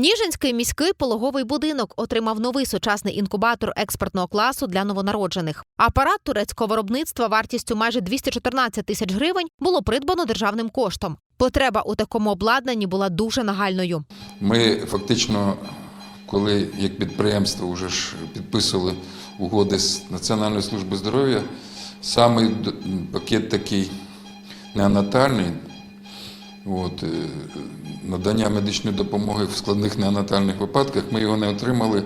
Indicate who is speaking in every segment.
Speaker 1: Ніжинський міський пологовий будинок отримав новий сучасний інкубатор експертного класу для новонароджених. Апарат турецького виробництва вартістю майже 214 тисяч гривень було придбано державним коштом. Потреба у такому обладнанні була дуже нагальною.
Speaker 2: Ми фактично, коли як підприємство вже ж підписували угоди з Національною службою здоров'я, саме пакет такий неонатальний, от, е, надання медичної допомоги в складних неонатальних випадках, ми його не отримали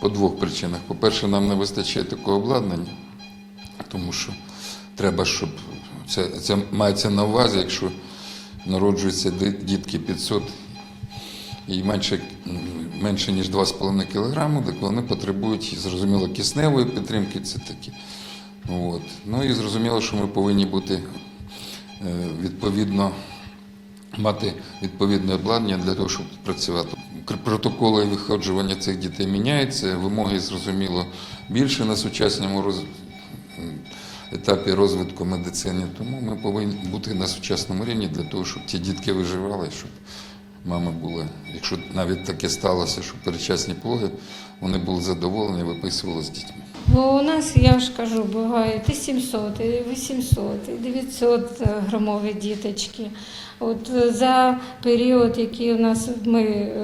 Speaker 2: по двох причинах. По-перше, нам не вистачає такого обладнання, тому що треба, щоб це, це мається на увазі, якщо народжуються дітки 500 і менше, менше ніж 2,5 кг, так вони потребують, зрозуміло, кисневої підтримки, це такі. От. Ну і зрозуміло, що ми повинні бути е, відповідно мати відповідне обладнання для того, щоб працювати. Протоколи виходжування цих дітей міняються, вимоги, зрозуміло, більше на сучасному роз... етапі розвитку медицини. Тому ми повинні бути на сучасному рівні для того, щоб ті дітки виживали, щоб мами були, якщо навіть таке сталося, що передчасні пологи, вони були задоволені, виписували з дітьми.
Speaker 3: Бо у нас, я ж кажу, бувають і 700, і 800, і 900 грамові діточки. От е, за період, який у нас ми е,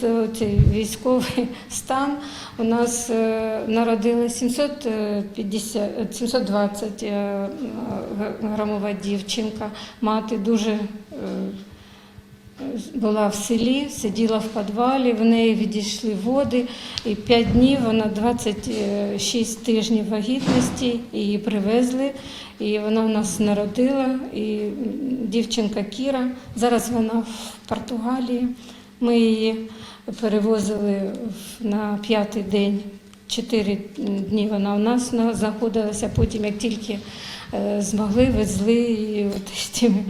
Speaker 3: за цей військовий стан, у нас е, народила 750, 720 е, грамова дівчинка. Мати дуже е, була в селі, сиділа в підвалі, в неї відійшли води, і 5 днів вона 26 тижнів вагітності, її привезли, і вона в нас народила. І дівчинка Кіра, зараз вона в Португалії. Ми її перевозили на п'ятий день. Чотири дні вона у нас на- знаходилася, потім, як тільки е, змогли, везли її тими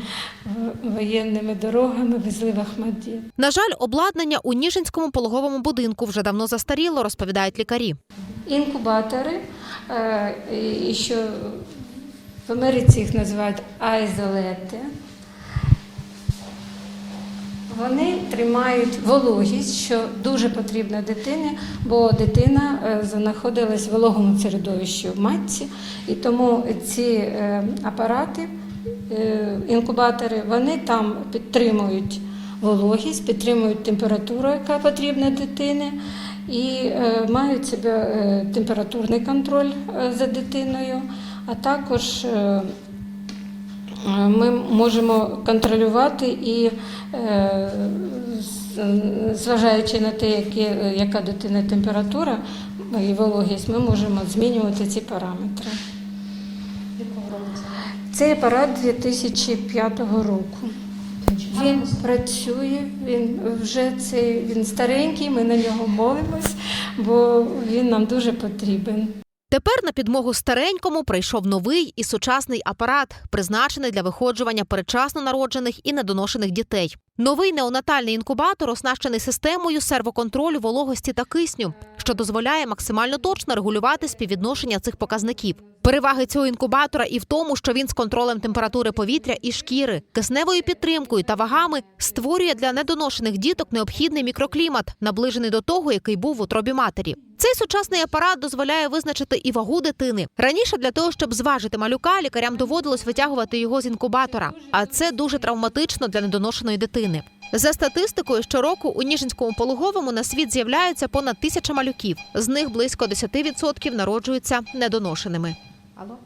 Speaker 3: е, воєнними дорогами, везли в Ахмаддіт.
Speaker 1: На жаль, обладнання у Ніжинському пологовому будинку вже давно застаріло, розповідають лікарі.
Speaker 3: Інкубатори, е, що в Америці їх називають айзолети. Вони тримають вологість, що дуже потрібно дитині, бо дитина е, знаходилась в вологому середовищі в матці, і тому ці е, апарати, е, інкубатори, вони там підтримують вологість, підтримують температуру, яка потрібна дитині, і мають себе температурний контроль за дитиною, а також ми можемо контролювати і, е, зважаючи на те, яка дитина температура і вологість, ми можемо змінювати ці параметри. Цей апарат 2005 року. Він працює, він вже цей він старенький, ми на нього молимось, бо він нам дуже потрібен.
Speaker 1: Тепер на підмогу старенькому прийшов новий і сучасний апарат, призначений для виходжування передчасно народжених і недоношених дітей. Новий неонатальний інкубатор оснащений системою сервоконтролю вологості та кисню, що дозволяє максимально точно регулювати співвідношення цих показників. Переваги цього інкубатора і в тому, що він з контролем температури повітря і шкіри, кисневою підтримкою та вагами створює для недоношених діток необхідний мікроклімат, наближений до того, який був в утробі матері. Цей сучасний апарат дозволяє визначити і вагу дитини. Раніше для того, щоб зважити малюка, лікарям доводилось витягувати його з інкубатора, а це дуже травматично для недоношеної дитини. За статистикою, щороку у Ніжинському пологовому на світ з'являється понад тисяча малюків. З них близько 10% народжуються недоношеними.
Speaker 4: Алло?